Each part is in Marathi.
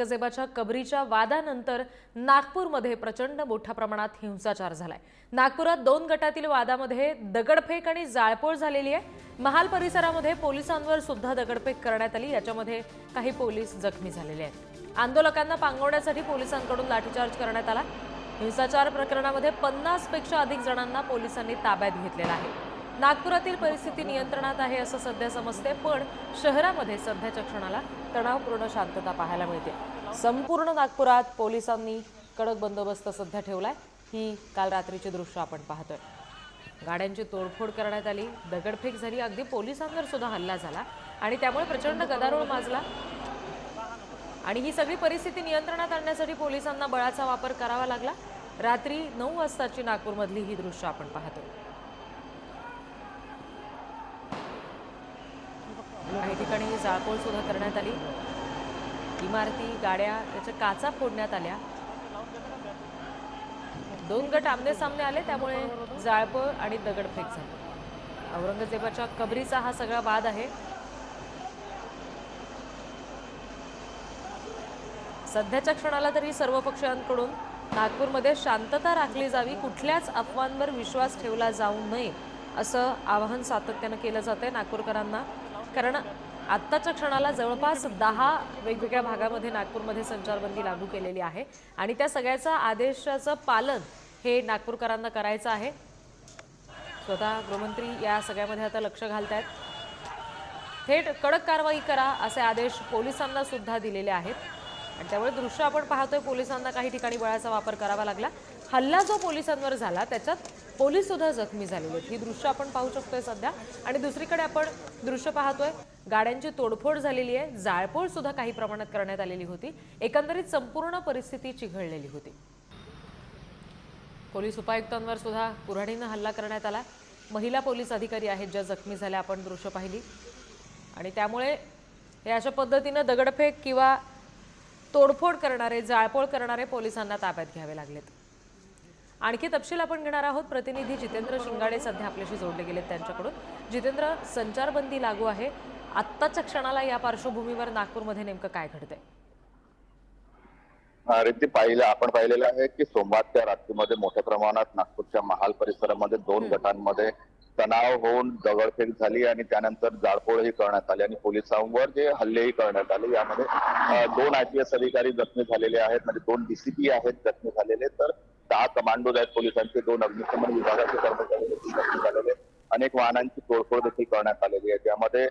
औरंगजेबाच्या कबरीच्या वादानंतर नागपूरमध्ये प्रचंड मोठ्या प्रमाणात हिंसाचार झालाय. नागपुरात दोन गटातील वादामध्ये दगडफेक आणि जाळपोळ झालेली आहे. महाल परिसरामध्ये पोलिसांवर सुद्धा दगडफेक करण्यात आली. याच्यामध्ये काही पोलीस जखमी झालेले आहेत. आंदोलकांना पांगवण्यासाठी पोलिसांकडून लाठीचार्ज करण्यात आला. हिंसाचार प्रकरणामध्ये पन्नासपेक्षा अधिक जणांना पोलिसांनी ताब्यात घेतलेला आहे. नागपुरातील परिस्थिती नियंत्रणात आहे असं सध्या समजते पण शहरामध्ये सध्याच्या क्षणाला तणावपूर्ण शांतता पाहायला मिळते. संपूर्ण नागपुरात पोलिसांनी कडक बंदोबस्त सध्या ठेवलाय. ही काल रात्रीची दृश्य आपण पाहतोय. गाड्यांची तोडफोड करण्यात आली. दगडफेक झाली. अगदी पोलिसांवर सुद्धा हल्ला झाला आणि त्यामुळे प्रचंड गदारोळ माजला. आणि ही सगळी परिस्थिती नियंत्रणात आणण्यासाठी पोलिसांना बळाचा वापर करावा लागला. रात्री नऊ वाजताची नागपूरमधली ही दृश्य आपण पाहतोय. काही ठिकाणी जाळपोळ सुद्धा करण्यात आली. इमारती गाड्या त्याच्या काचा फोडण्यात आल्या. दोन गट आमने सामने आले त्यामुळे जाळपोळ आणि दगडफेक झाली. औरंगजेबाच्या कबरीचा हा सगळा वाद आहे. सध्याच्या क्षणाला तरी सर्व पक्षांकडून नागपूरमध्ये शांतता राखली जावी कुठल्याच अफवांवर विश्वास ठेवला जाऊ नये असं आवाहन सातत्यानं केलं जातंय नागपूरकरांना. कारण आत्ताच्या क्षणाला जवळपास दहा वेगवेगळ्या भागामध्ये नागपूरमध्ये संचारबंदी लागू केलेली आहे. आणि त्या सगळ्याचं आदेशाचं पालन हे नागपूरकरांना करायचं आहे. स्वतः गृहमंत्री या सगळ्यामध्ये आता लक्ष घालत आहेत थेट कडक कारवाई करा असे आदेश पोलिसांना सुद्धा दिलेले आहेत. आणि त्यामुळे दृश्य आपण पाहतोय पोलिसांना काही ठिकाणी बळाचा वापर करावा लागला. हल्ला जो पोलिसांवर झाला त्याच्यात पोलीस सुद्धा जखमी झालेले आहेत. ही दृश्य आपण पाहू शकतोय सध्या. आणि दुसरीकडे आपण दृश्य पाहतोय गाड्यांची तोडफोड झालेली आहे. जाळपोळ सुद्धा काही प्रमाणात करण्यात आलेली होती. एकंदरीत संपूर्ण परिस्थिती चिघळलेली होती. पोलीस उपायुक्तांवर सुद्धा कुऱ्हाडीनं हल्ला करण्यात आला. महिला पोलीस अधिकारी आहेत ज्या जखमी झाल्या आपण दृश्य पाहिली. आणि त्यामुळे हे अशा पद्धतीनं दगडफेक किंवा तोडफोड करणारे जाळपोळ करणारे पोलिसांना ताब्यात घ्यावे लागलेत. आणखी तपशील आपण घेणार आहोत. प्रतिनिधी जितेंद्र शिंगाडे सध्या आपल्याशी जोडले गेलेत त्यांच्याकडून. जितेंद्र संचारबंदी लागू आहे. आत्ताच्या क्षणाला या पार्श्वभूमीवर नागपूरमध्ये नेमकं काय घडतंय? रिद्धी पाहिलं आपण पाहिलेलं आहे की सोमवारच्या रात्रीमध्ये मोठ्या प्रमाणात नागपूरच्या महाल परिसरामध्ये दोन गटांमध्ये तणाव होऊन दगडफेक झाली आणि त्यानंतर जाळपोळही करण्यात आली आणि पोलिसांवर जे हल्लेही करण्यात आले यामध्ये दोन आयपीएस अधिकारी जखमी झालेले आहेत म्हणजे दोन डीसीपी आहेत जखमी झालेले. तर दहा कमांडोज आहेत पोलिसांचे दोन अग्निशमन विभागाचे कर्मचारी झालेले अनेक वाहनांची तोडफोड देखील करण्यात आलेली आहे. त्यामध्ये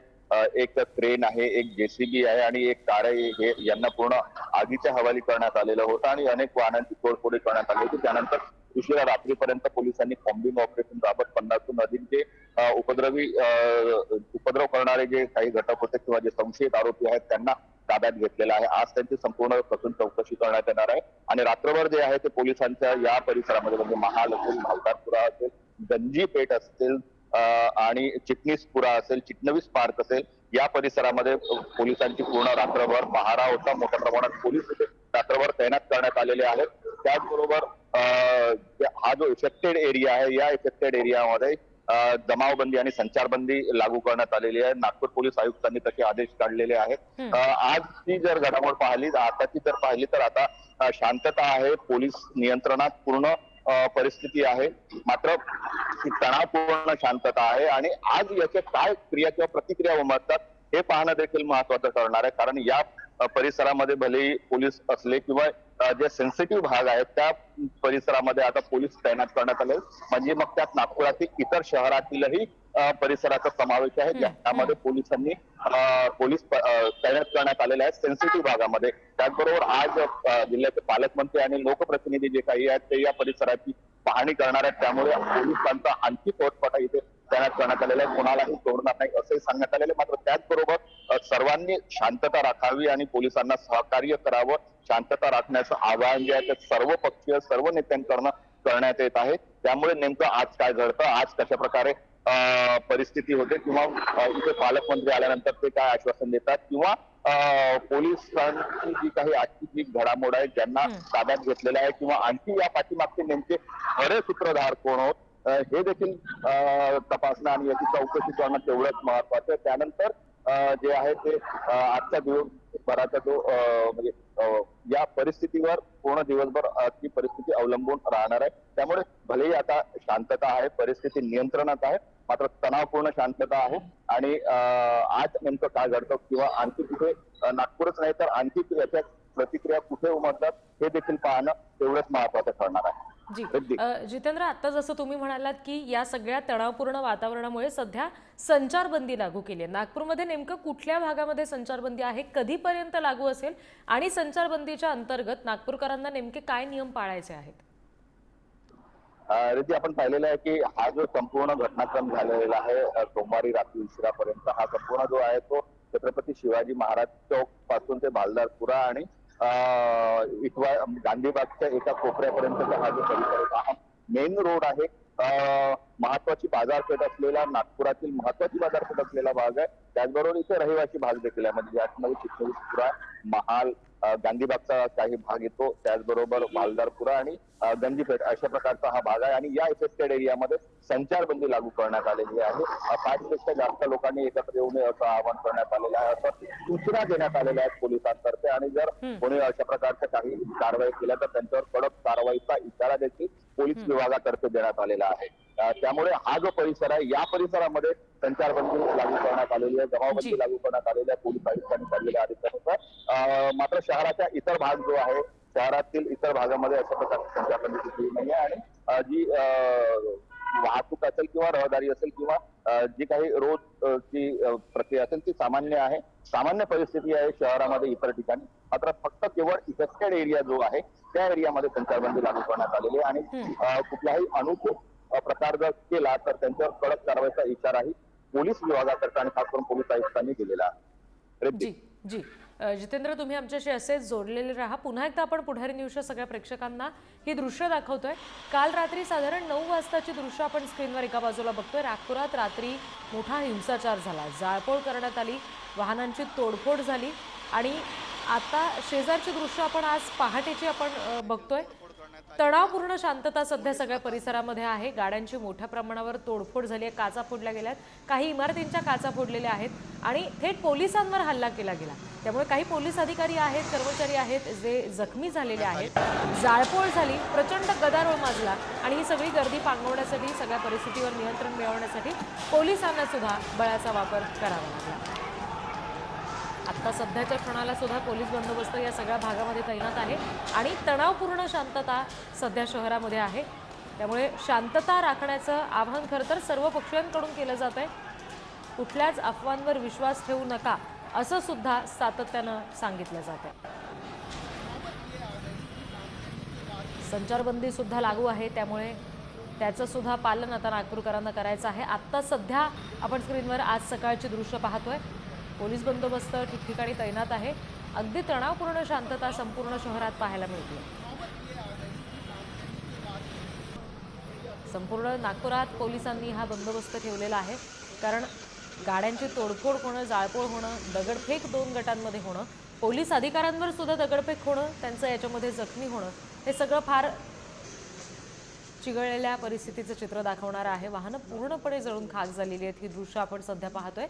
एक क्रेन आहे एक जेसीबी आहे आणि एक कार आहे. हे यांना पूर्ण आगीच्या हवाली करण्यात आलेलं होतं आणि अनेक वाहनांची तोडफोडी करण्यात आली होती. त्यानंतर उशिरा रात्रीपर्यंत पोलिसांनी कॉम्बिंग ऑपरेशन राबत पन्नासहून अधिक जे उपद्रवी उपद्रव करणारे जे काही घटक होते किंवा जे संशयित आरोपी आहेत त्यांना ताब्यात घेतलेला आहे. आज त्यांची संपूर्ण कसून चौकशी करण्यात येणार आहे. आणि रात्रभर जे आहे ते पोलिसांच्या या परिसरामध्ये म्हणजे महाल असेल भावतारपुरा असेल गंजी पेठ असेल आणि चिटणीसपुरा असेल चिटणवीस पार्क असेल या परिसरामध्ये पोलिसांची पूर्ण रात्रभर पहारा होता. मोठ्या प्रमाणात पोलीस रात्रभर तैनात करण्यात आलेले आहेत. त्याचबरोबर अं, हा जो इफेक्टेड एरिया आहे या इफेक्टेड एरियामध्ये जमावबंदी आणि संचारबंदी लागू करण्यात आलेली आहे. नागपूर पोलीस आयुक्तांनी तसे आदेश काढलेले आहेत. अं, आजची जर घडामोड पाहिली आताची जर पाहिली तर आता शांतता आहे. पोलीस नियंत्रणात पूर्ण परिस्थिती आहे. मात्र तणावपूर्ण शांतता आहे. आणि आज याच्या काय क्रिया किंवा प्रतिक्रिया उमटतात हे पाहणं देखील महत्वाचं ठरणार आहे. कारण या परिसरामध्ये भलेही पोलीस असले किंवा जे सेन्सिटिव्ह भाग आहेत त्या परिसरामध्ये आता पोलीस तैनात करण्यात आले म्हणजे मग त्यात नागपुरातील इतर शहरातीलही परिसराचा समावेश आहे. त्यामध्ये पोलिसांनी पोलीस तैनात करण्यात आलेले आहेत सेन्सिटिव्ह भागामध्ये. त्याचबरोबर आज जिल्ह्याचे पालकमंत्री आणि लोकप्रतिनिधी जे काही आहेत ते या परिसराची पाहणी करणार आहेत. त्यामुळे पोलिसांचा आणखी फौजफाटा इथे तैनात करण्यात आलेला आहे. कोणालाही सोडणार नाही असंही सांगण्यात आलेलं आहे. मात्र त्याचबरोबर सर्वांनी शांतता राखावी आणि पोलिसांना सहकार्य करावं. शांतता राखण्याचं आवाहन जे आहे ते सर्व पक्षीय सर्व नेत्यांकडनं करण्यात येत आहे. त्यामुळे नेमकं आज काय घडतं? आज कशा प्रकारे अं, परिस्थिती होते? किंवा इथे पालकमंत्री आल्यानंतर ते काय आश्वासन देतात? किंवा अं, पोलिसांची जी काही आजची जी घडामोड आहे ज्यांना ताब्यात घेतलेलं आहे किंवा आणखी या पाठीमागचे नेमके खरे सूत्रधार कोण होत हे देखील अं, तपासणं आणि याची चौकशी करणं तेवढंच महत्वाचं आहे. त्यानंतर अं, जे आहे ते आजचा दिवस भराचा जो म्हणजे या परिस्थितीवर पूर्ण दिवसभर ती परिस्थिती अवलंबून राहणार आहे. त्यामुळे भलेही आता शांतता आहे परिस्थिती नियंत्रणात आहे मात्र तणावपूर्ण शांतता आहे. आणि आज नेमकं काय घडतं किंवा आणखी कुठे नागपूरच नाही तर आणखी याच्या प्रतिक्रिया कुठे उमटतात हे देखील पाहणं तेवढंच महत्वाचं ठरणार आहे. जी जितेंद्र आता जसं तुम्ही म्हणालात की या सगळ्या तणावपूर्ण वातावरणामुळे सध्या संचारबंदी लागू केली आहे. नागपूरमध्ये नेमकं कुठल्या भागामध्ये संचारबंदी आहे कधीपर्यंत लागू असेल आणि संचारबंदीच्या अंतर्गत नागपूरकरांना नेमके काय नियम पाळायचे आहेत? आपण पाहिलेलं आहे की हा जो संपूर्ण घटनाक्रम झालेला आहे सोमवारी रात्री उशिरापर्यंत हा संपूर्ण जो आहे तो छत्रपती शिवाजी महाराज चौकपासून ते भालदारपुरा आणि इथवा गांधीबागच्या एका कोपऱ्यापर्यंतचा हा जो परिसर आहे हा मेन रोड आहे. महत्वाची बाजारपेठ असलेला नागपुरातील महत्वाची बाजारपेठ असलेला भाग आहे. त्याचबरोबर इथे रहिवासी भाग देखील आहे. म्हणजे ज्यामध्ये चिखलीपुरा महाल गांधीबागचा काही भाग येतो. त्याचबरोबर मालदारपुरा आणि गंजीपेठ अशा प्रकारचा हा भाग आहे. आणि या इफेक्टेड एरियामध्ये संचारबंदी लागू करण्यात आलेली आहे. अ, पाचपेक्षा जास्त लोकांनी एकत्र येऊ नये असं आवाहन करण्यात आलेलं आहे. असं सूचना देण्यात आलेल्या आहेत पोलिसांतर्फे. आणि जर कोणी अशा प्रकारच्या काही कारवाई केल्या तर त्यांच्यावर कडक कारवाईचा इशारा देखील पोलीस विभागातर्फे देण्यात आलेला आहे. अ, त्यामुळे हा जो परिसर आहे या परिसरामध्ये संचारबंदी लागू करण्यात आलेली आहे. जमावबंदी लागू करण्यात आलेली आहे पोलीस आयुक्तांनी काढलेल्या आदेशानुसार. मात्र शहराच्या इतर भाग जो आहे शहरातील इतर भागामध्ये अशा प्रकारची संचारबंदी कुठेही नाही आहे आणि जी वाहतूक असेल किंवा रहदारी असेल किंवा जी काही रोज ची प्रक्रिया असेल ती सामान्य आहे. सामान्य परिस्थिती आहे शहरामध्ये इतर ठिकाणी. मात्र फक्त केवळ इफेक्टेड एरिया जो आहे त्या एरियामध्ये संचारबंदी लागू करण्यात आलेली आहे आणि अ, कुठलाही अनुचित अ, प्रकार जर केला तर त्यांच्यावर कडक कारवाईचा इशाराही पोलीस विभागातर्फे आणि खास करून पोलीस आयुक्तांनी दिलेला आहे. जी जी. जितेंद्र तुम्ही आमच्याशी असेच जोडलेले राहा. पुन्हा एकदा आपण पुढारी न्यूजच्या सगळ्या प्रेक्षकांना ही दृश्य दाखवतोय. काल रात्री साधारण नऊ वाजताची दृश्य आपण स्क्रीनवर एका बाजूला बघतोय. नागपुरात रात्री मोठा हिंसाचार झाला. जाळपोळ करण्यात आली. वाहनांची तोडफोड झाली. आणि आता शेजारची दृश्य आपण आज पहाटेची आपण बघतोय. तणावपूर्ण शांतता सध्या सगळ्या परिसरामध्ये आहे. गाड्यांची मोठ्या प्रमाणावर तोडफोड झाली आहे. काचा फोडल्या गेल्यात. काही इमारतींच्या काचा फोडलेल्या आहेत आणि थेट पोलिसांवर हल्ला केला गेला. त्यामुळे काही पोलीस अधिकारी आहेत कर्मचारी आहेत जे जखमी झालेले आहेत. जाळपोळ झाली प्रचंड गदारोळ माजला आणि ही सगळी गर्दी पांगवण्यासाठी सगळ्या परिस्थितीवर नियंत्रण मिळवण्यासाठी पोलिसांना सुद्धा बळाचा वापर करावा लागला. आता सध्याच्या क्षणाला सुद्धा पोलीस बंदोबस्त या सगळ्या भागामध्ये तैनात आहे. आणि तणावपूर्ण शांतता सध्या शहरामध्ये आहे. त्यामुळे शांतता राखण्याचं आवाहन खरं तर सर्व पक्षांकडून केलं जात आहे. कुठल्याच अफवांवर विश्वास ठेवू नका असं सुद्धा सातत्यानं सांगितलं जात आहे. संचारबंदी सुद्धा लागू आहे. त्यामुळे त्याचं सुद्धा पालन आता नागपूरकरांना करायचं आहे. आत्ता सध्या आपण स्क्रीनवर आज सकाळची दृश्य पाहतोय. पोलीस बंदोबस्त ठिकठिकाणी तैनात आहे. अगदी तणावपूर्ण शांतता संपूर्ण शहरात पाहायला मिळते. संपूर्ण नागपुरात पोलिसांनी हा बंदोबस्त ठेवलेला आहे. कारण गाड्यांची तोडफोड होणं जाळपोळ होणं दगडफेक दोन गटांमध्ये होणं पोलीस अधिकाऱ्यांवर सुद्धा दगडफेक होणं त्यांचं याच्यामध्ये जखमी होणं हे सगळं फार चिघळलेल्या परिस्थितीचं चित्र दाखवणार आहे. वाहनं पूर्णपणे जळून खाक झालेली आहेत ही दृश्य आपण सध्या पाहतोय.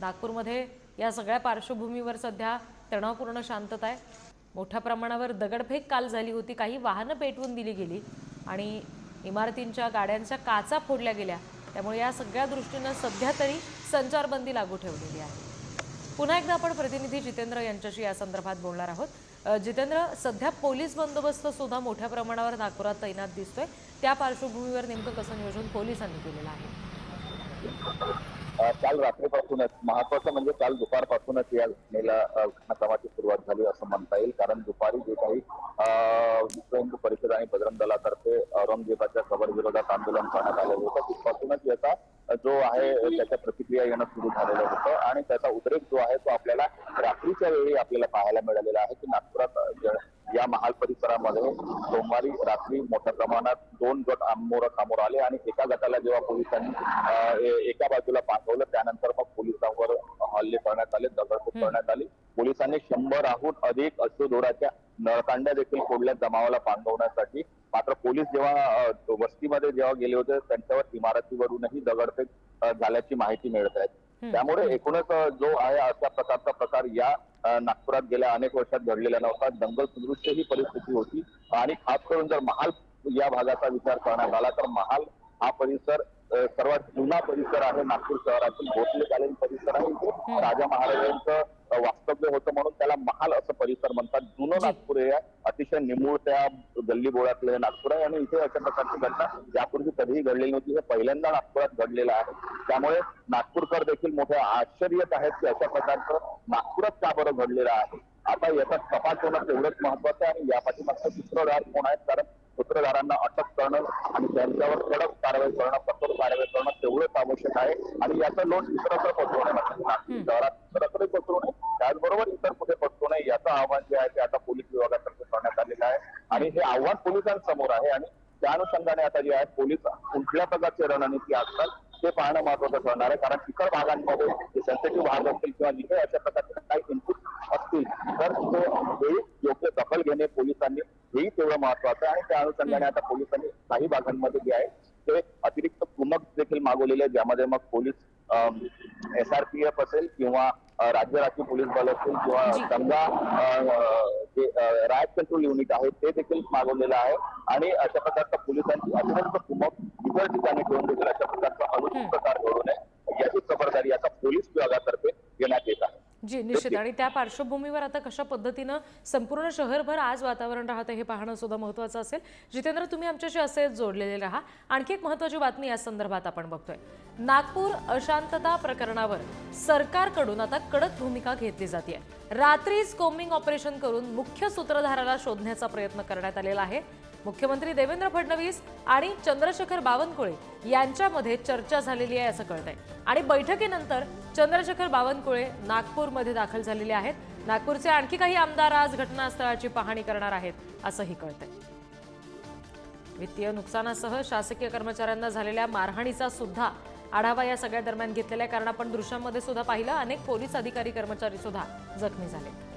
नागपूरमध्ये या सगळ्या पार्श्वभूमीवर सध्या तणावपूर्ण शांतता आहे. मोठ्या प्रमाणावर दगडफेक काल झाली होती. काही वाहनं पेटवून दिली गेली आणि इमारतींच्या गाड्यांच्या काचा फोडल्या गेल्या. त्यामुळे या सगळ्या दृष्टीनं सध्या तरी संचारबंदी लागू ठेवलेली आहे. पुन्हा एकदा आपण प्रतिनिधी जितेंद्र यांच्याशी या संदर्भात बोलणार आहोत. जितेंद्र सध्या पोलीस बंदोबस्त सुद्धा मोठ्या प्रमाणावर नागपुरात तैनात दिसतोय. त्या पार्श्वभूमीवर नेमकं कसं नियोजन पोलिसांनी केलेलं आहे? काल रात्रीपासूनच महत्वाचं म्हणजे काल दुपारपासूनच या घटनेला घटनाक्रमाची सुरुवात झाली असं म्हणता येईल. कारण दुपारी जे काही हिंदू परिषद आणि बजरंग दलातर्फे औरंगजेबाच्या कबर विरोधात आंदोलन करण्यात आलेलं होतं. तिथपासूनच याचा जो आहे त्याच्या प्रतिक्रिया येणं सुरू झालेलं होतं. आणि त्याचा उद्रेक जो आहे तो आपल्याला रात्रीच्या वेळी आपल्याला पाहायला मिळालेला आहे की नागपुरात ज- या महाल परिसरामध्ये सोमवारी रात्री मोठ्या प्रमाणात आमोर समोर आले आणि एका गटाला जेव्हा पोलिसांनी एका बाजूला पाठवलं त्यानंतर मग पोलिसांवर हल्ले करण्यात आले दगडफेक करण्यात आली. पोलिसांनी शंभराहून अधिक अश्रुधुराच्या नळकांड्या देखील फोडल्या जमावाला पांगवण्यासाठी मात्र पोलीस जेव्हा वस्तीमध्ये जेव्हा गेले होते त्यांच्यावर इमारतीवरूनही दगडफेक झाल्याची माहिती मिळत आहे. त्यामुळे एकूणच जो आहे अशा प्रकारचा प्रकार या नागपुरात गेल्या अनेक वर्षात घडलेला नव्हता. दंगल सदृश्य ही परिस्थिती होती. आणि खास करून जर महाल या भागाचा विचार करण्यात आला. तर महाल हा परिसर सर्वात जुना परिसर आहे. नागपूर शहरातील भोसलेकालीन परिसर आहे. राजा महाराजांचं वास्तव्य होतं म्हणून त्याला महाल असं परिसर म्हणतात. जुनं नागपूर हे. अतिशय निमुळत्या गल्ली बोळातलं हे नागपूर आहे. आणि इथे अशा प्रकारची घटना यापूर्वी कधीही घडलेली नव्हती. हे पहिल्यांदा नागपुरात घडलेलं आहे. त्यामुळे नागपूरकर देखील मोठ्या आश्चर्यात आहेत की अशा प्रकारचं नागपुरात का बरं घडलेलं आहे? आता याचा तपास होणं तेवढंच महत्वाचं आहे आणि या पाठीमागचं सूत्रधार कोण आहेत? कारण सूत्रधारांना अटक करणं आणि त्यांच्यावर कडक कारवाई करणं कठोर कारवाई करणं तेवढंच आवश्यक आहे. आणि याचा लोट इतरत्र नये म्हणजे शहरात इतरत्र पसरू नये. त्याचबरोबर इतर कुठे पसरू नये याचं आव्हान जे आहे ते आता पोलीस विभागातर्फे करण्यात आलेलं आहे. आणि हे आव्हान पोलिसांसमोर आहे आणि त्या अनुषंगाने आता जे आहे पोलीस कुठल्या प्रकारची रणनीती असतात ते पाहणं महत्वाचं ठरणार आहे. कारण इतर भागांमध्ये सेन्सिटिव्ह भाग असतील किंवा जिथे अशा प्रकारचे काही इनपुट असतील तर ते हे योग्य दखल घेणे पोलिसांनी हेही तेवढं महत्वाचं आहे. आणि त्या अनुषंगाने आता पोलिसांनी काही भागांमध्ये जे आहे ते अतिरिक्त कुमक देखील मागवलेले आहेत. ज्यामध्ये मग पोलीस एसआरपीएफ असेल किंवा राज्य राखीव पोलीस बल असेल किंवा जी. गंगा अ, जे रायट कंट्रोल युनिट आहे ते देखील मागवलेलं आहे. आणि अशा प्रकारच्या पोलिसांची अतिरिक्त कुमक इतर ठिकाणी ठेवून देखील अशा प्रकारचा अनुचित प्रकार घडू नये. याची खबरदारी आता पोलीस विभागातर्फे घेण्यात येत आहे. जी निश्चित. आणि त्या पार्श्वभूमीवर आता कशा पद्धतीनं संपूर्ण शहरभर आज वातावरण राहतं हे पाहणं सुद्धा महत्त्वाचं असेल. जितेंद्र तुम्ही आमच्याशी असेच जोडलेले राहा. आणखी एक महत्त्वाची बातमी या संदर्भात आपण बघतोय. नागपूर अशांतता प्रकरणावर सरकारकडून आता कडक भूमिका घेतली जाते रात्रीच कोम्बिंग ऑपरेशन करून मुख्य सूत्रधाराला शोधण्याचा प्रयत्न करण्यात आलेला आहे. मुख्यमंत्री देवेंद्र फडणवीस आणि चंद्रशेखर बावनकुळे यांच्यामध्ये चर्चा झालेली आहे असं कळतंय. आणि बैठकीनंतर चंद्रशेखर बावनकुळे नागपूरमध्ये दाखल झालेले आहेत. नागपूरचे आणखी काही आमदार आज घटनास्थळाची पाहणी करणार आहेत असंही कळतंय. वित्तीय नुकसानासह शासकीय कर्मचाऱ्यांना झालेल्या मारहाणीचा सुद्धा आढावा या सगळ्या दरम्यान घेतलेला आहे. कारण आपण दृश्यांमध्ये सुद्धा पाहिलं अनेक पोलीस अधिकारी कर्मचारी सुद्धा जखमी झाले.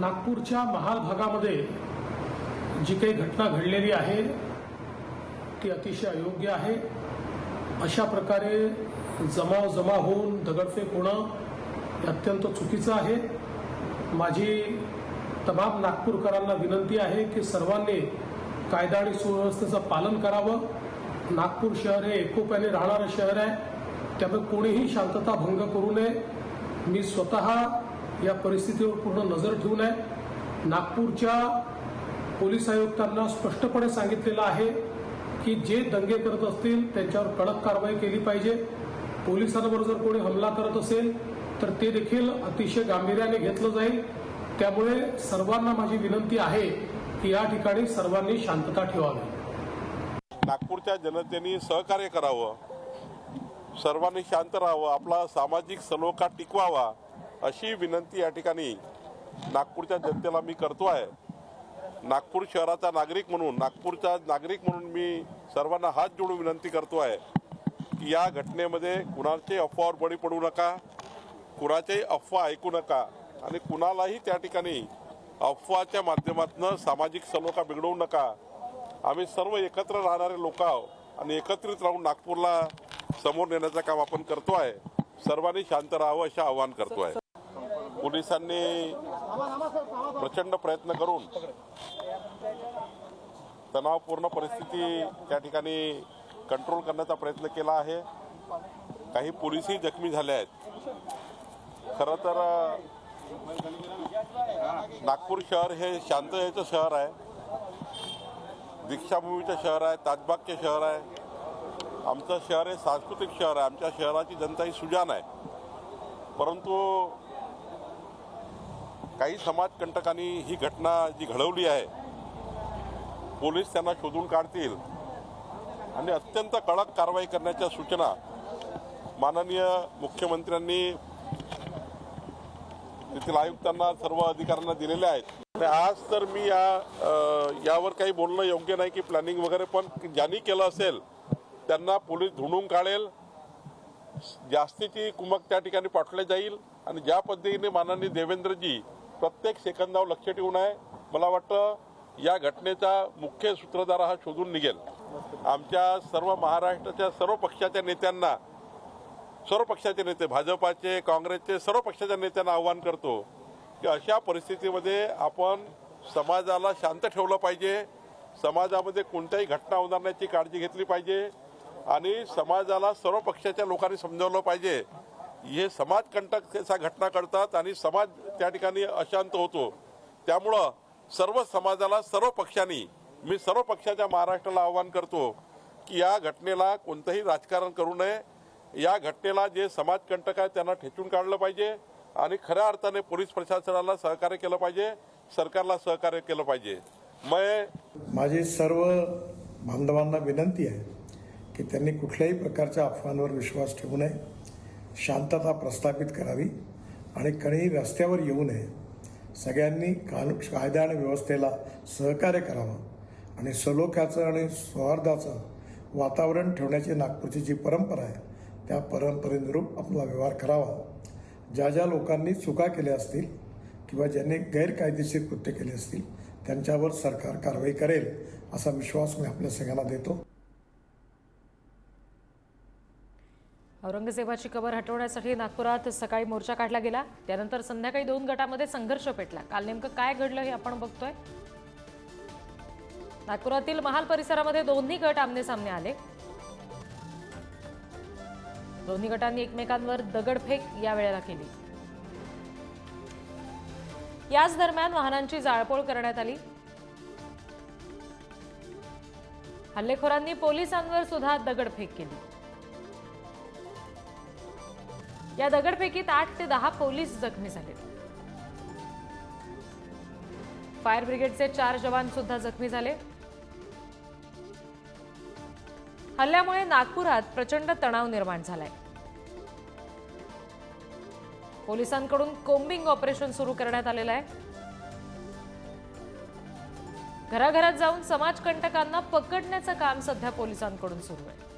नागपूरच्या महाल भागामध्ये जी काही घटना घडलेली आहे ती अतिशय अयोग्य आहे. अशा प्रकारे जमाव जमा होऊन दगडफेक होणं हे अत्यंत चुकीचं आहे. माझी तमाम नागपूरकरांना विनंती आहे की सर्वांनी कायदा आणि सुव्यवस्थेचं पालन करावं. नागपूर शहर हे एकोप्याने राहणारं शहर आहे. त्यामुळे कोणीही शांतता भंग करू नये. मी स्वतः या परिस्थितीवर पूर्ण नजर ठेवून आहे. नागपूरच्या पोलीस आयुक्तांना स्पष्टपणे सांगितलेलं आहे की जे दंगे करत असतील त्यांच्यावर कडक कारवाई केली पाहिजे. पोलिसांवर जर कोणी हमला करत असेल तर ते देखील अतिशय गांभीर्याने घेतलं जाईल. त्यामुळे सर्वांना माझी विनंती आहे की या ठिकाणी सर्वांनी शांतता ठेवावी. नागपूरच्या जनतेने सहकार्य करावं. सर्वांनी शांत राहावं. आपला सामाजिक सलोखा टिकवावा. अशी विनंती या ठिकाणी नागपूरच्या जनतेला मी करतो आहे. नागपूर शहराचा नागरिक म्हणून नागपूरचा नागरिक म्हणून मी सर्वांना हात जोडून विनंती करतो आहे की या घटनेमध्ये कुणाचे अफवावर बळी पडू नका कुणाच्याही अफवा ऐकू नका आणि कुणालाही त्या ठिकाणी अफवाच्या माध्यमातून सामाजिक सलोखा बिघडवू नका. आम्ही सर्व एकत्र राहणारे लोक आहोत आणि एकत्रित राहून नागपूरला समोर नेण्याचं काम आपण करतो आहे. सर्वांनी शांत राहावं असं आवाहन करतो आहे. पोलिसांनी प्रचंड प्रयत्न करून तणावपूर्ण परिस्थिती त्या ठिकाणी कंट्रोल करण्याचा प्रयत्न केला आहे. काही पोलीसही जखमी झाले आहेत. खरं तर नागपूर शहर हे शांततेचं शहर आहे. दीक्षाभूमीचं शहर आहे ताजबागचे शहर आहे. आमचं शहर हे सांस्कृतिक शहर आहे. आमच्या शहराची जनता ही सुजान आहे. परंतु काही समाजकंटकांनी ही घटना जी घडवली आहे पोलीस त्यांना शोधून काढतील. आणि अत्यंत कडक कारवाई करण्याच्या सूचना माननीय मुख्यमंत्र्यांनी तेथील आयुक्तांना सर्व अधिकाऱ्यांना दिलेल्या आहेत. आणि आज तर मी या यावर काही बोलणं योग्य नाही की प्लॅनिंग वगैरे पण ज्यांनी केलं असेल त्यांना पोलीस धुंडून काढेल. जास्तीची कुमक त्या ठिकाणी पाठवले जाईल. आणि ज्या पद्धतीने माननीय देवेंद्रजी प्रत्येक सेकंदावर लक्ष ठेवून आहे मला वाटतं या घटनेचा मुख्य सूत्रधार हा शोधून निघेल. आमच्या सर्व महाराष्ट्राच्या सर्व पक्षाच्या नेत्यांना सर्व पक्षाचे नेते भाजपाचे काँग्रेसचे सर्व पक्षाच्या नेत्यांना आव्हान करतो की अशा परिस्थितीमध्ये आपण समाजाला शांत ठेवलं पाहिजे. समाजामध्ये कोणत्याही घटना होणार नाही याची काळजी घेतली पाहिजे. आणि समाजाला सर्व पक्षाच्या लोकांनी समजावलं पाहिजे. हे समाजकंटक अशा घटना घडतात आणि समाज त्या ठिकाणी अशांत होतो. त्यामुळं सर्व समाजाला सर्व पक्षांनी मी सर्व पक्षाच्या महाराष्ट्राला आवाहन करतो की या घटनेला कोणतंही राजकारण करू नये. या घटनेला जे समाजकंटक आहे त्यांना ठेचून काढलं पाहिजे आणि खऱ्या अर्थाने पोलीस प्रशासनाला सहकार्य केलं पाहिजे सरकारला सहकार्य केलं पाहिजे. मैं माझी सर्व बांधवांना विनंती आहे की त्यांनी कुठल्याही प्रकारच्या अफवांवर विश्वास ठेवू नये. शांतता प्रस्थापित करावी आणि कणीही रस्त्यावर येऊ नये. सगळ्यांनी कानून कायदा आणि व्यवस्थेला सहकार्य करावं आणि सलोख्याचं आणि सौहार्दाचं वातावरण ठेवण्याची नागपूरची जी परंपरा आहे त्या परंपरेनुरूप आपला व्यवहार करावा. ज्या ज्या लोकांनी चुका केल्या असतील किंवा ज्यांनी गैरकायदेशीर कृत्य केले असतील त्यांच्यावर सरकार कारवाई करेल असा विश्वास मी आपल्या सगळ्यांना देतो. औरंगजेबाची कबर हटवण्यासाठी नागपुरात सकाळी मोर्चा काढला गेला. त्यानंतर संध्याकाळी दोन गटामध्ये संघर्ष पेटला. काल नेमकं काय घडलं हे आपण बघतोय. नागपुरातील महाल परिसरामध्ये दोन्ही गट आमने सामने आले. दोन्ही गटांनी एकमेकांवर दगडफेक या वेळेला केली. याच दरम्यान वाहनांची जाळपोळ करण्यात आली. हल्लेखोरांनी पोलिसांवर सुद्धा दगडफेक केली. या दगडफेकीत आठ ते दहा पोलीस जखमी झाले. फायर ब्रिगेडचे चार जवान सुद्धा जखमी झाले. हल्ल्यामुळे नागपुरात प्रचंड तणाव निर्माण झालाय. पोलिसांकडून कोम्बिंग ऑपरेशन सुरू करण्यात आलेलं आहे. घराघरात जाऊन समाजकंटकांना पकडण्याचं काम सध्या पोलिसांकडून सुरू आहे.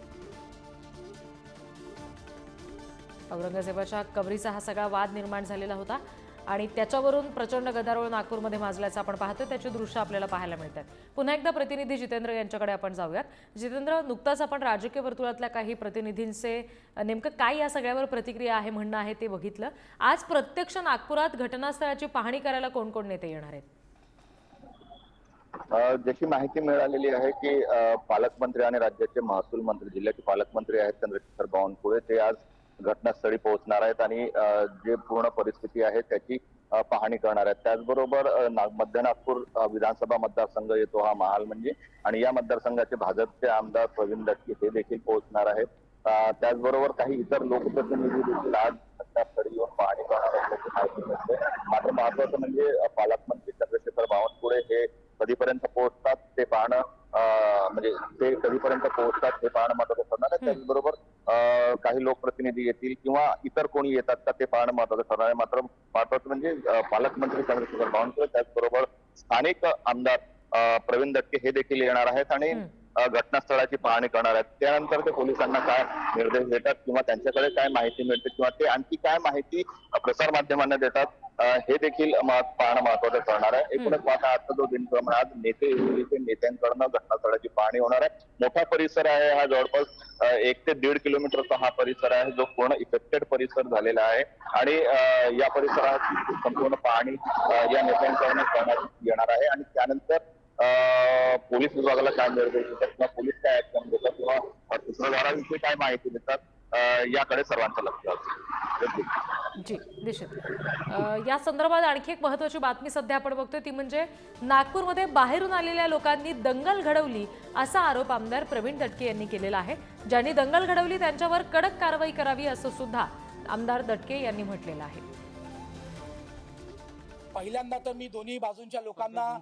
औरंगजेबाच्या कबरीचा हा सगळा वाद निर्माण झालेला होता. आणि त्याच्यावरून प्रचंड गदारोळ नागपूरमध्ये माजल्याचं आपण पाहतो त्याची दृश्य आपल्याला पाहायला मिळतात. पुन्हा एकदा प्रतिनिधी जितेंद्र यांच्याकडे आपण जाऊयात. जितेंद्र नुकताच आपण राजकीय वर्तुळातल्या काही प्रतिनिधींचे नेमकं काय या सगळ्यावर प्रतिक्रिया आहे म्हणणं आहे ते बघितलं. आज प्रत्यक्ष नागपुरात घटनास्थळाची पाहणी करायला कोण कोण नेते येणार आहेत? जशी माहिती मिळालेली आहे की पालकमंत्री आणि राज्याचे महसूल मंत्री जिल्ह्याचे पालकमंत्री आहेत चंद्रशेखर बावनकुळे. ते आज घटनास्थळी पोहोचणार आहेत आणि जे पूर्ण परिस्थिती आहे त्याची पाहणी करणार आहेत. त्याचबरोबर मध्य नागपूर विधानसभा मतदारसंघ येतो हा महाल म्हणजे आणि या मतदारसंघाचे भाजपचे आमदार प्रवीण दटके हे देखील पोहोचणार आहेत. त्याचबरोबर काही इतर लोकप्रतिनिधी देखील आज घटनास्थळी येऊन पाहणी करणार असल्याची माहिती मिळते मात्र महत्वाचं म्हणजे पालकमंत्री चंद्रशेखर बावनकुळे हे कधीपर्यंत पोहोचतात ते पाहणं म्हणजे ते कधीपर्यंत पोहोचतात हे पाहणं महत्वाचं ठरणार आहे. त्याचबरोबर काही लोकप्रतिनिधी येतील किंवा इतर कोणी येतात का ते पाहणं महत्वाचं ठरणार आहे. मात्र महत्वाचं म्हणजे पालकमंत्री चंद्रशेखर बावनकुळे त्याचबरोबर स्थानिक आमदार प्रवीण दटके हे देखील येणार आहेत. आणि घटनास्थळाची पाहणी करणार आहेत. त्यानंतर ते पोलिसांना काय निर्देश देतात किंवा त्यांच्याकडे काय माहिती मिळते किंवा ते आणखी काय माहिती अं, प्रसारमाध्यमांना देतात हे देखील पाहणं महत्वाचं ठरणार आहे. एकूणच पाहता आजचा जो दिनक्रम आहे, आज नेते नेत्यांकडनं घटनास्थळाची पाहणी होणार आहे. मोठा परिसर आहे हा जवळपास एक ते दीड किलोमीटरचा हा परिसर आहे जो पूर्ण इफेक्टेड परिसर झालेला आहे. आणि या परिसराची संपूर्ण पाहणी या नेत्यांकडनं करण्यात येणार आहे. आणि त्यानंतर पोलीस विभागाला काय निर्देश देतात किंवा पोलीस काय ऍक्शन घेतात किंवा सूत्रधाराविषयी काय माहिती देतात याकडे सर्वांचं लक्ष असेल जी निश्चित. या संदर्भात आणखी एक महत्वाची बातमी सध्या आपण बघतोय ती म्हणजे नागपूरमध्ये बाहेरून आलेल्या लोकांनी दंगल घडवली असा आरोप आमदार प्रवीण दटके यांनी केलेला आहे ज्यांनी दंगल घडवली त्यांच्यावर कडक कारवाई करावी असं सुद्धा आमदार दटके यांनी म्हटलेलं आहे. पहिल्यांदा तर मी दोन्ही बाजूंच्या लोकांना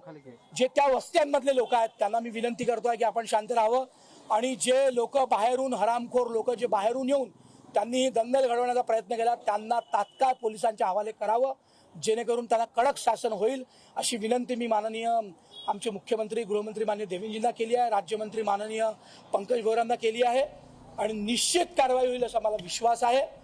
जे त्या वस्त्यांमधले लोक आहेत त्यांना मी विनंती करतोय की आपण शांत राहावं. आणि जे लोक बाहेरून हरामखोर लोक जे बाहेरून येऊन त्यांनी दंगल घडवण्याचा प्रयत्न केला त्यांना तात्काळ पोलिसांच्या हवाले करावं जेणेकरून त्यांना कडक शासन होईल अशी विनंती मी माननीय आमचे मुख्यमंत्री गृहमंत्री माननीय देवेंजींना केली आहे राज्यमंत्री माननीय पंकज भोरांना केली आहे. आणि निश्चित कारवाई होईल असा मला विश्वास आहे.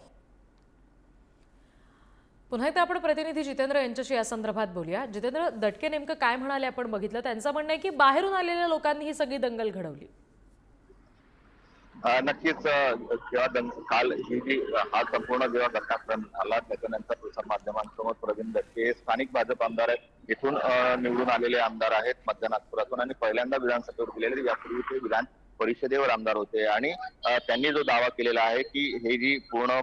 पुन्हा एकदा आपण प्रतिनिधी जितेंद्र यांच्याशी या संदर्भात बोलूया. जितेंद्र दटके नेमकं काय म्हणाले आपण बघितलं? त्यांचं म्हणणं आहे की बाहेरून आलेल्या लोकांनी ही सगळी दंगल घडवली. नक्कीच जेव्हा काल ही जी हा संपूर्ण जेव्हा घटनाक्रम झाला त्याच्यानंतर प्रसार माध्यमांसमोर प्रवीण दटके स्थानिक भाजप आमदार आहेत. इथून निवडून आलेले आमदार आहेत मध्य नागपुरातून आणि पहिल्यांदा विधानसभेवर गेलेले यापूर्वी ते विधान परिषदेवर आमदार होते आणि त्यांनी जो दावा केलेला आहे की हे जी पूर्ण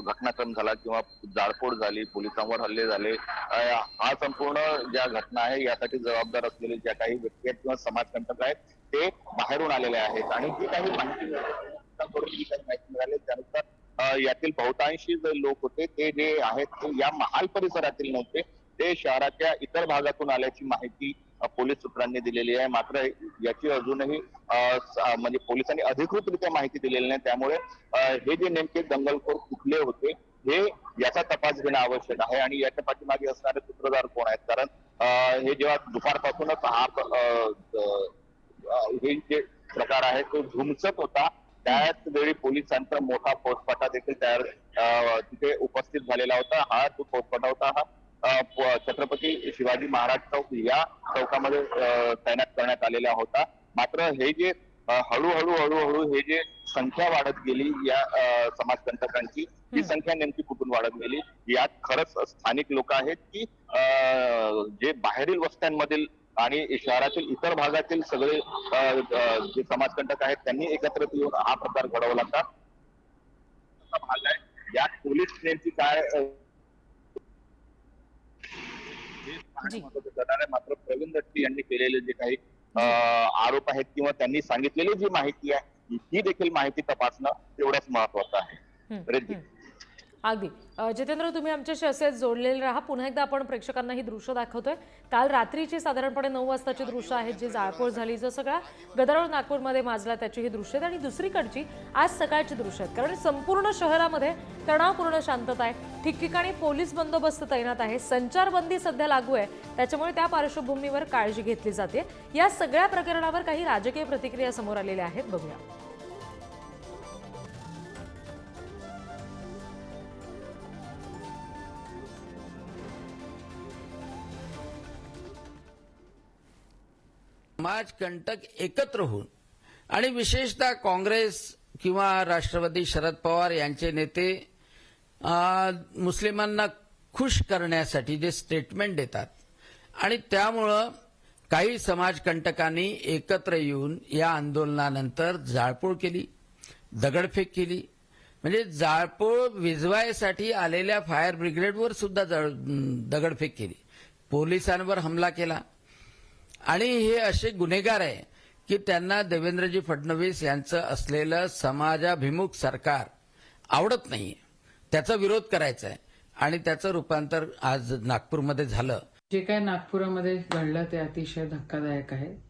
घटनाक्रम झाला किंवा जाळपोळ झाली पोलिसांवर हल्ले झाले हा संपूर्ण ज्या घटना आहे यासाठी जबाबदार असलेले ज्या काही व्यक्ती आहेत किंवा समाजकंटक आहेत ते बाहेरून आलेले आहेत. आणि जी काही माहिती जी काही माहिती मिळाली त्यानुसार यातील बहुतांशी जे लोक होते ते जे आहेत ते या महाल परिसरातील नव्हते. ते शहराच्या इतर भागातून आल्याची माहिती पोलीस सूत्रांनी दिलेली आहे. मात्र याची अजूनही म्हणजे पोलिसांनी अधिकृतरित्या माहिती दिलेली नाही. त्यामुळे हे जे नेमके दंगलखोर कुठले होते हे याचा तपास घेणं आवश्यक आहे आणि याच्या पाठीमागे असणारे सूत्रधार कोण आहेत? कारण हे जेव्हा दुपारपासूनच हा हे जे प्रकार आहे तो झुमचत होता. त्याच वेळी पोलिसांचा मोठा फौजफाटा देखील तयार तिथे उपस्थित झालेला होता. हा जो फौजफाटा होता हा छत्रपती शिवाजी महाराज चौक या चौकामध्ये तैनात करण्यात आलेला होता. मात्र हे जे हळूहळू हळूहळू हे जे संख्या वाढत गेली या समाजकंटकांची ही संख्या नेमकी कुठून वाढत गेली? यात खरंच स्थानिक लोक आहेत की अ, जे बाहेरील वस्त्यांमधील आणि शहरातील इतर भागातील सगळे जे समाजकंटक आहेत त्यांनी एकत्रित येऊन हा प्रकार घडवला असा भाग आहे. यात पोलीस नेमकी काय अ, हे पाहणं आहे मात्र प्रवीण दत्ती यांनी केलेले जे काही आरोप आहेत किंवा त्यांनी सांगितलेली जी माहिती आहे ही देखील माहिती तपासणं तेवढंच महत्वाचं आहे. अगदी. जितेंद्र तुम्ही आमच्याशी असेच जोडलेले राहा. पुन्हा एकदा आपण प्रेक्षकांना ही दृश्य दाखवतोय. काल रात्रीची साधारणपणे नऊ वाजताची दृश्य आहेत जी जाळपोळ झाली. जो सगळा गदारोळ नागपूरमध्ये माजला त्याची ही दृश्य आहेत आणि दुसरीकडची आज सकाळची दृश्य आहेत. कारण संपूर्ण शहरामध्ये तणावपूर्ण शांतता आहे. ठिकठिकाणी पोलीस बंदोबस्त तैनात आहे. संचारबंदी सध्या लागू आहे. त्याच्यामुळे त्या पार्श्वभूमीवर काळजी घेतली जाते. या सगळ्या प्रकरणावर काही राजकीय प्रतिक्रिया समोर आलेल्या आहेत. बघूया. समाज कंटक एकत्र होऊन आणि विशेषतः काँग्रेस किंवा राष्ट्रवादी शरद पवार यांचे नेते मुस्लिमांना खुश करण्यासाठी जे स्टेटमेंट देतात. आणि त्यामुळं काही समाजकंटकांनी एकत्र येऊन या आंदोलनानंतर जाळपोळ केली दगडफेक केली. म्हणजे जाळपोळ विजवायसाठी आलेल्या फायर ब्रिगेडवर सुद्धा दगडफेक केली. पोलिसांवर हमला केला. आणि हे असे गुन्हेगार आहे की त्यांना देवेंद्रजी फडणवीस यांचं असलेलं समाजाभिमुख सरकार आवडत नाही त्याचा विरोध करायचा आहे आणि त्याचं रूपांतर आज नागपूरमध्ये झालं. जे काय नागपुरामध्ये घडलं ते अतिशय धक्कादायक आहे.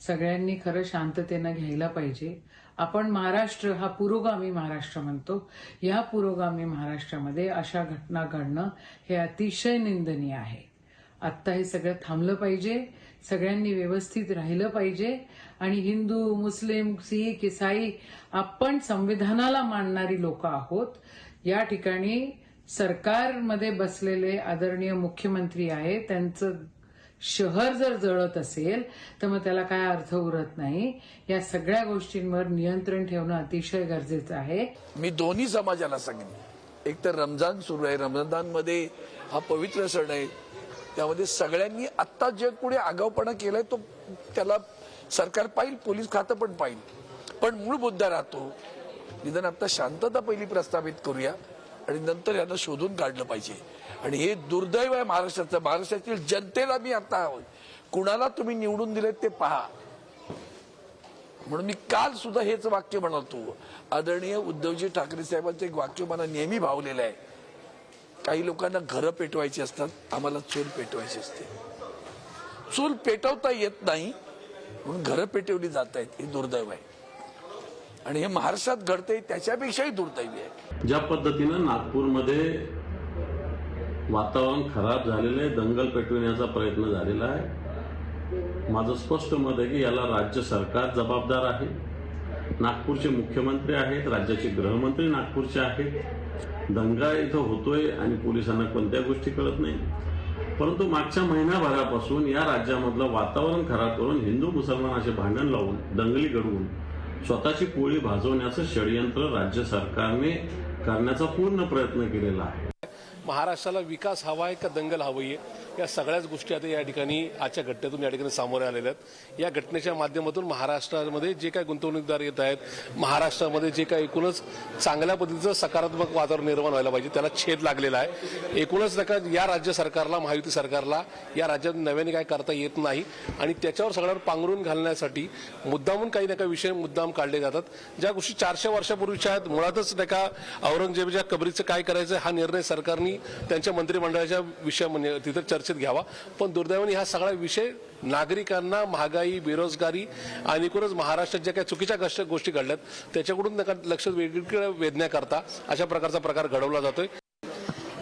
सगळ्यांनी खरं शांततेनं घ्यायला पाहिजे. आपण महाराष्ट्र हा पुरोगामी महाराष्ट्र म्हणतो. या पुरोगामी महाराष्ट्रामध्ये अशा घटना घडणं हे अतिशय निंदनीय आहे. आत्ता हे सगळं थांबलं पाहिजे. सगळ्यांनी व्यवस्थित राहिलं पाहिजे. आणि हिंदू मुस्लिम सिख इसाई आपण संविधानाला मानणारी लोक आहोत. या ठिकाणी सरकारमध्ये बसलेले आदरणीय मुख्यमंत्री आहे त्यांचं शहर जर जळत असेल तर मग त्याला काय अर्थ उरत नाही. या सगळ्या गोष्टींवर नियंत्रण ठेवणं अतिशय गरजेचं आहे. मी दोन्ही समाजाला सांगेन. एक तर रमजान सुरू आहे. रमजानमध्ये हा पवित्र सण आहे. त्यामध्ये सगळ्यांनी आत्ता जे कोणी आगाऊपणा केलाय तो त्याला सरकार पाहिजे पोलीस खातं पण पाहिजे पण मूळ मुद्दा राहतो निदान आता शांतता पहिली प्रस्थापित करूया आणि नंतर यांना शोधून काढलं पाहिजे. आणि हे दुर्दैव आहे महाराष्ट्राचं. महाराष्ट्रातील जनतेला मी आता कुणाला तुम्ही निवडून दिले ते पहा. म्हणून मी काल सुद्धा हेच वाक्य म्हणतो. आदरणीय उद्धवजी ठाकरे साहेबांचं एक वाक्य मला नेहमी भावलेलं आहे. काही लोकांना घरं पेटवायची असतात आम्हाला चूल पेटवायची असते. चूल पेटवता येत नाही म्हणून घरं पेटवली जात आहेत हे दुर्दैव आहे. आणि हे महाराष्ट्रात घडते त्याच्यापेक्षाही दुर्दैवी आहे. ज्या पद्धतीनं नागपूरमध्ये वातावरण खराब झालेलं आहे दंगल पेटविण्याचा प्रयत्न झालेला आहे माझं स्पष्ट मत आहे की याला राज्य सरकार जबाबदार आहे. नागपूरचे मुख्यमंत्री आहेत राज्याचे गृहमंत्री नागपूरचे आहेत. दंगा इथं होतोय आणि पोलिसांना कोणत्या गोष्टी कळत नाही. परंतु मागच्या महिनाभरापासून या राज्यामधलं वातावरण खराब करून हिंदू मुसलमान असे भांडण लावून दंगली घडवून स्वतःची पोळी भाजवण्याचं षडयंत्र राज्य सरकारने करण्याचा पूर्ण प्रयत्न केलेला आहे. महाराष्ट्राला विकास हवा आहे का दंगल हवी आहे या सगळ्याच गोष्टी आता या ठिकाणी आजच्या घटनेतून या ठिकाणी सामोरे आलेल्या आहेत. या घटनेच्या माध्यमातून महाराष्ट्रामध्ये जे काही गुंतवणूकदार येत आहेत महाराष्ट्रामध्ये जे काही एकूणच चांगल्या पद्धतीचं सकारात्मक वातावरण निर्माण व्हायला पाहिजे त्याला छेद लागलेला आहे. एकूणच नका या राज्य सरकारला महायुती सरकारला या राज्यात नव्याने काय करता येत नाही. आणि त्याच्यावर सगळ्यावर पांघरून घालण्यासाठी मुद्दामून काही ना काही विषय मुद्दाम काढले जातात. ज्या गोष्टी चारशे वर्षापूर्वीच्या आहेत मुळातच नाही का औरंगजेबाच्या कबरीचं काय करायचं हा निर्णय सरकारने त्यांच्या मंत्रिमंडळाच्या विषय म्हणजे तिथं लक्षात घ्यावा. पण दुर्दैवाने हा सगळा विषय नागरिकांना महागाई बेरोजगारी आणि एकूणच महाराष्ट्रात ज्या काही चुकीच्या गोष्टी घडल्यात त्याच्याकडून नका लक्ष वेगवेगळ्या वेधण्याकरता अशा प्रकारचा प्रकार घडवला जातोय.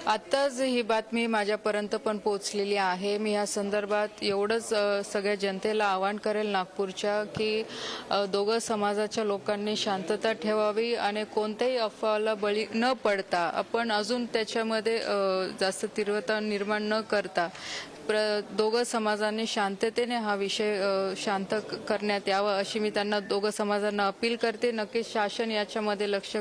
आत्ताच ही बातमी माझ्यापर्यंत पण पोहोचलेली आहे. मी या संदर्भात एवढंच सगळ्या जनतेला आवाहन करेल नागपूरच्या की दोघं समाजाच्या लोकांनी शांतता ठेवावी आणि कोणत्याही अफवाला बळी न पडता आपण अजून त्याच्यामध्ये जास्त तीव्रता निर्माण न करता प्र दोघं समाजाने शांततेने हा विषय शांत करण्यात यावा अशी मी त्यांना दोघं समाजांना अपील करते. नक्कीच शासन याच्यामध्ये लक्ष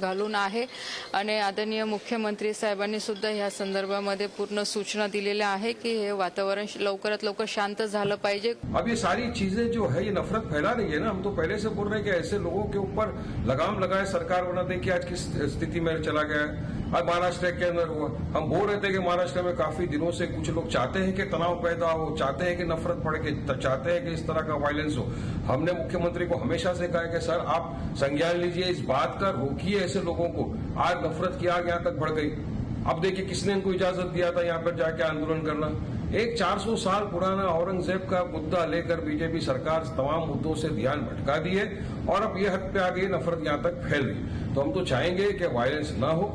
घालून आहे. आणि आदरणीय मुख्यमंत्री साहेब साहेबांनी सुद्धा संदर्भामध्ये पूर्ण सूचना दिलेल्या आहे की हे वातावरण लवकरात लवकर शांत झालं पाहिजे. अब ये सारी चीज़ें जो है, ये नफरत फैला रही है ना, हम तो पहले से बोल रहे हैं कि ऐसे लोगों के ऊपर लगाम लगाए सरकार बना दे कि आज किस स्थिति में चला गया है। महाराष्ट्र के अंदर हुआ हम बोल रहे थे कि महाराष्ट्र में काफ़ी दिनों से कुछ लोग चाहते हैं कि तनाव पैदा हो, चाहते हैं कि नफरत बढ़े के चाहते हैं कि इस तरह का वायलेंस हो। हमने मुख्यमंत्री को हमेशा से कहा कि, सर, आप संज्ञान लीजिए इस बात का, रोकिए ऐसे लोगों को। आज नफरत की आग यहाँ तक बढ़ गई। अब देखिए किसने इनको इजाज़त दिया था यहाँ पर जाके आंदोलन करना। एक 400 साल पुराना औरंगज़ेब का मुद्दा लेकर बीजेपी सरकार तमाम मुद्दों से ध्यान भटका दी है और अब ये हद पे आ गई नफरत यहाँ तक फैल गई। तो हम तो चाहेंगे कि वायलेंस ना हो